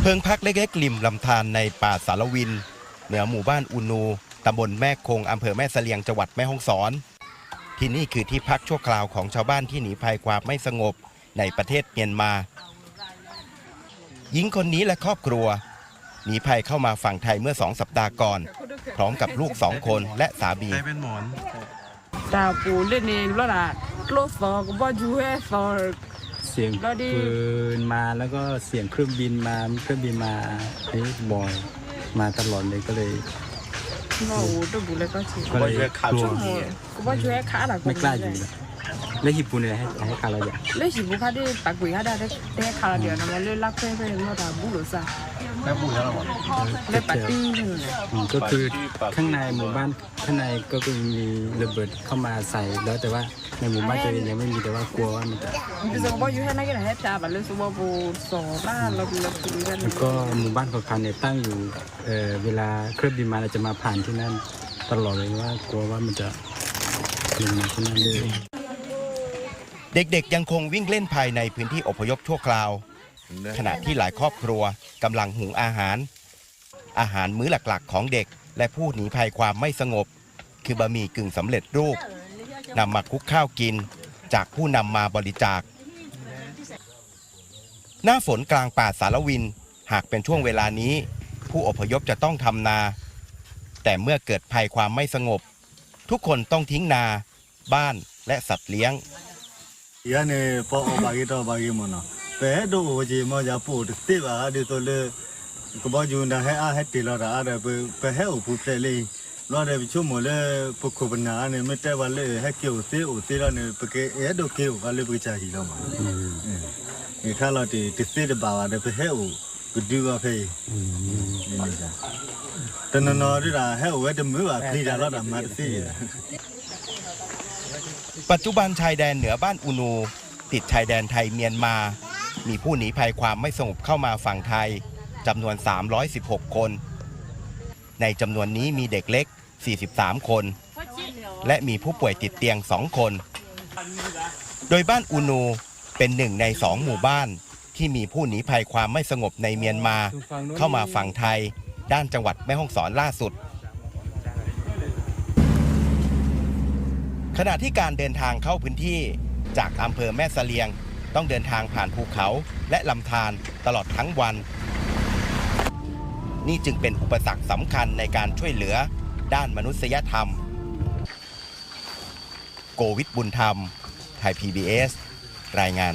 เพิงพักเล็กๆริมลำธารในป่าสารวิน เหนือหมู่บ้านอูนู ตำบลแม่คงอำเภอแม่เสลียงจังหวัดแม่ฮ่องสอน ที่นี่คือที่พักชั่วคราวของชาวบ้านที่หนีภัยความไม่สงบในประเทศเมียนมา หญิงคนนี้และครอบครัวหนีภัยเข้ามาฝั่งไทยเมื่อสองสัปดาห์ก่อน พร้อมกับลูกสองคนและสามีตาปูเล่นเองแล้วล่ะโลซอก็บ่อยู่ให้ซอเสียงแล้วดิปืนมาแล้วก็เสียงเครื่องบินมาเครื่องบินมานี่บ่อยมาตลอดเลยก็เลยว่าโอ้ตัวบุเลยก็ชิก็เลยกลัวก็บ่ช่วยขาล่ะไม่กล้าอยู่เลยแล้ว ญี่ปุ่นเนี่ยให้ให้คาเราอย่างเลยสิบุคาได้ตักกุยหาได้ได้ขาเดียวนะมันเลยลักเพ่เพ่เนาะตาบุหรือซะเลยปาร์ตี้นี่อืมก็คือข้างในหมู่บ้านข้างในก็คือมีระเบิดเข้ามาใส่แล้วแต่ว่าในหมู่บ้านตัวเองยังไม่มีแต่ว่ากลัวว่ามันจะดิฉันก็บ่อยู่ให้นักกีฬาให้ตาบัดเลยสิว่าบ่สอบ้านเราเราคุยกันแล้วก็หมู่บ้านของเขาเนี่ยตั้งอยู่เอ่อเวลาเครื่องบินมาเราจะมาผ่านที่นั่นตลอดเลยว่ากลัวว่ามันจะลงมาที่นั่นเลย เด็กๆ ยังคงวิ่งเล่นภายในพื้นที่อพยพชั่วคราว ขณะที่หลายครอบครัวกำลังหุงอาหาร อาหารมื้อหลักๆ ของเด็ก และผู้หนีภัยความไม่สงบ คือบะหมี่กึ่งสำเร็จรูปนำมาคลุกข้าวกิน จากผู้นำมาบริจาค หน้าฝนกลางป่าสารวิน หากเป็นช่วงเวลานี้ ผู้อพยพจะต้องทำนา แต่เมื่อเกิดภัยความไม่สงบ ทุกคนต้องทิ้งนา บ้านและสัตว์เลี้ยง yani po o bagi to bagi mono pe do o ji mo ja po de te ba de to le ko ba ju na he a he te lo da a de pe pe he o pu phe le lo de bi chu mo le po ko ba na ne me te ba le he ke o te o te la ne pe ke e do ke o ba le bi cha ji lo ma e kha lo ti ti se de ba ba de pe he o ku du ba phe ni ni ja တနနော်ရတာဟဲ့ဝဲတမွေးပါပြေးတာတော့မှတ်သိရ ปัจจุบันชายแดนเหนือบ้านอูนู ติดชายแดนไทยเมียนมา มีผู้หนีภัยความไม่สงบเข้ามาฝั่งไทยจำนวน 316 คน ในจำนวนนี้มีเด็กเล็ก 43 คน และมีผู้ป่วยติดเตียง 2 คน โดยบ้านอูนูเป็นหนึ่งในสองหมู่บ้านที่มีผู้หนีภัยความไม่สงบในเมียนมา เข้ามาฝั่งไทย ด้านจังหวัดแม่ฮ่องสอนล่าสุด ขณะที่การเดินทางเข้าพื้นที่จากอำเภอแม่เสลียง ต้องเดินทางผ่านภูเขาและลำธารตลอดทั้งวัน นี่จึงเป็นอุปสรรคสำคัญในการช่วยเหลือด้านมนุษยธรรม โกวิทบุญธรรม ไทย PBS รายงาน